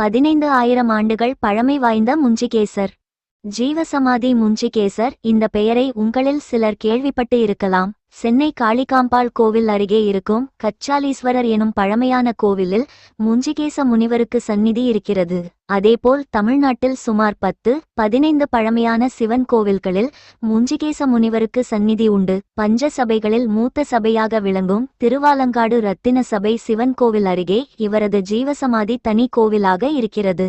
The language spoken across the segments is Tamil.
பதினைந்து ஆயிரம் ஆண்டுகள் பழமை வாய்ந்த முஞ்சிகேசர். ஜீவசமாதி முஞ்சிகேசர் இந்த பெயரை உங்களில் சிலர் கேள்விப்பட்டு இருக்கலாம். சென்னை காளிகாம்பாள் கோவில் அருகே இருக்கும் கச்சாலீஸ்வரர் எனும் பழமையான கோவிலில் முஞ்சிகேச முனிவருக்கு சந்நிதி இருக்கிறது. அதேபோல் தமிழ்நாட்டில் சுமார் பத்து பதினைந்து பழமையான சிவன் கோவில்களில் முஞ்சிகேச முனிவருக்கு சந்நிதி உண்டு. பஞ்ச சபைகளில் மூத்த சபையாக விளங்கும் திருவாலங்காடு ரத்தின சபை சிவன் கோவில் அருகே இவரது ஜீவசமாதி தனி கோவிலாக இருக்கிறது.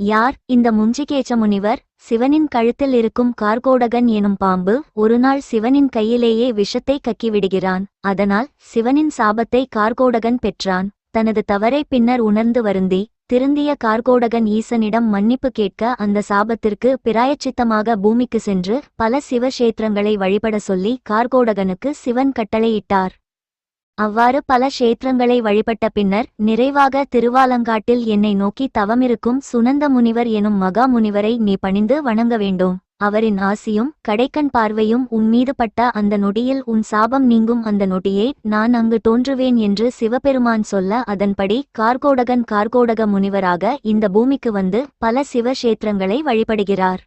யார் இந்த முஞ்சிகேச்ச முனிவர்? சிவனின் கழுத்தில் இருக்கும் கார்கோடகன் எனும் பாம்பு ஒருநாள் சிவனின் கையிலேயே விஷத்தை கக்கிவிடுகிறான். அதனால் சிவனின் சாபத்தை கார்கோடகன் பெற்றான். தனது தவறை பின்னர் உணர்ந்து வருந்தி திருந்திய கார்கோடகன் ஈசனிடம் மன்னிப்பு கேட்க அந்த சாபத்திற்கு பிராயச்சித்தமாக பூமிக்கு சென்று பல சிவக்ஷேத்திரங்களை வழிபட சொல்லி கார்கோடகனுக்கு சிவன் கட்டளையிட்டார். அவ்வாறு பல க்ஷேத்திரங்களை வழிபட்ட பின்னர் நிறைவாக திருவாலங்காட்டில் என்னை நோக்கி தவமிருக்கும் சுனந்த முனிவர் எனும் மகா முனிவரை நீ பணிந்து வணங்க வேண்டும். அவரின் ஆசியும் கடைக்கண் பார்வையும் உன் பட்ட அந்த நொடியில் உன் சாபம் நீங்கும் அந்த நொடியே நான் அங்கு தோன்றுவேன் என்று சிவபெருமான் சொல்ல அதன்படி கார்கோடகன் கார்கோடக முனிவராக இந்த பூமிக்கு வந்து பல சிவக்ஷேத்திரங்களை வழிபடுகிறார்.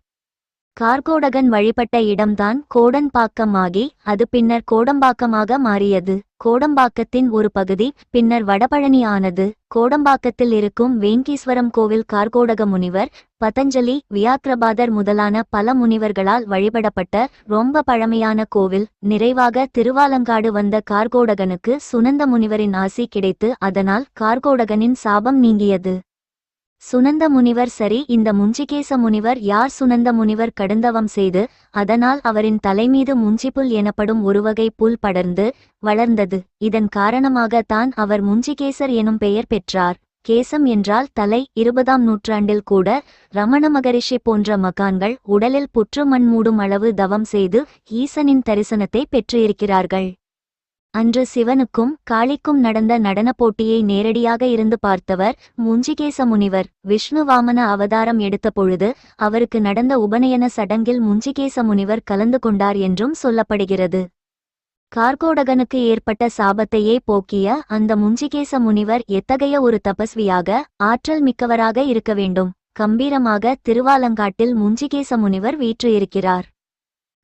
கார்கோடகன் வழிபட்ட இடம்தான் கோடன்பாக்கமாகி அது பின்னர் கோடம்பாக்கமாக மாறியது. கோடம்பாக்கத்தின் ஒரு பகுதி பின்னர் வடபழனி ஆனது கோடம்பாக்கத்தில் இருக்கும் வேங்கீஸ்வரம் கோவில் கார்கோடக முனிவர் பதஞ்சலி வியாக்கிரபாதர் முதலான பல முனிவர்களால் வழிபடப்பட்ட ரொம்ப பழமையான கோவில். நிறைவாக திருவாலங்காடு வந்த கார்கோடகனுக்கு சுனந்த முனிவரின் ஆசி கிடைத்து அதனால் கார்கோடகனின் சாபம் நீங்கியது. சுனந்த முனிவர் சரி இந்த முஞ்சிகேச முனிவர் யார்? சுனந்த முனிவர் கடுந்தவம் செய்து அதனால் அவரின் தலைமீது முஞ்சிப்புல் எனப்படும் ஒருவகை புல் படர்ந்து வளர்ந்தது. இதன் காரணமாக தான் அவர் முஞ்சிகேசர் எனும் பெயர் பெற்றார். கேசம் என்றால் தலை. இருபதாம் நூற்றாண்டில் கூட ரமண மகரிஷி போன்ற மகான்கள் உடலில் புற்று மண் மூடும் அளவு தவம் செய்து ஈசனின் தரிசனத்தை பெற்றிருக்கிறார்கள். அன்று சிவனுக்கும் காளிக்கும் நடந்த நடனப் போட்டியை நேரடியாக இருந்து பார்த்தவர் முஞ்சிகேச முனிவர். விஷ்ணு வாமன அவதாரம் எடுத்த பொழுது அவருக்கு நடந்த உபநயன சடங்கில் முஞ்சிகேச முனிவர் கலந்து கொண்டார் என்றும் சொல்லப்படுகிறது. கார்கோடகனுக்கு ஏற்பட்ட சாபத்தையே போக்கிய அந்த முஞ்சிகேச முனிவர் எத்தகைய ஒரு தபஸ்வியாக ஆற்றல் மிக்கவராக இருக்க வேண்டும். கம்பீரமாக திருவாலங்காட்டில் முஞ்சிகேச முனிவர் வீற்றிருக்கிறார்.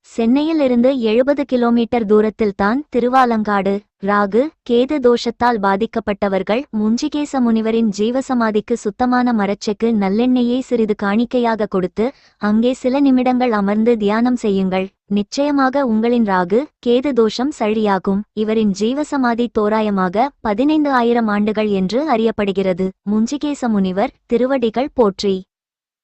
சென்னையிலிருந்து எழுபது கிலோமீட்டர் தூரத்தில்தான் திருவாலங்காடு ராகு கேது தோஷத்தால் பாதிக்கப்பட்டவர்கள் முஞ்சிகேச முனிவரின் ஜீவசமாதிக்கு சுத்தமான மரச்செக்கு நல்லெண்ணெயை சிறிது காணிக்கையாக கொடுத்து அங்கே சில நிமிடங்கள் அமர்ந்து தியானம் செய்யுங்கள். நிச்சயமாக உங்களின் ராகு கேது தோஷம் சழியாகும். இவரின் ஜீவசமாதி தோராயமாக பதினைந்து ஆயிரம் ஆண்டுகள் என்று அறியப்படுகிறது. முஞ்சிகேச முனிவர் திருவடிகள் போற்றி.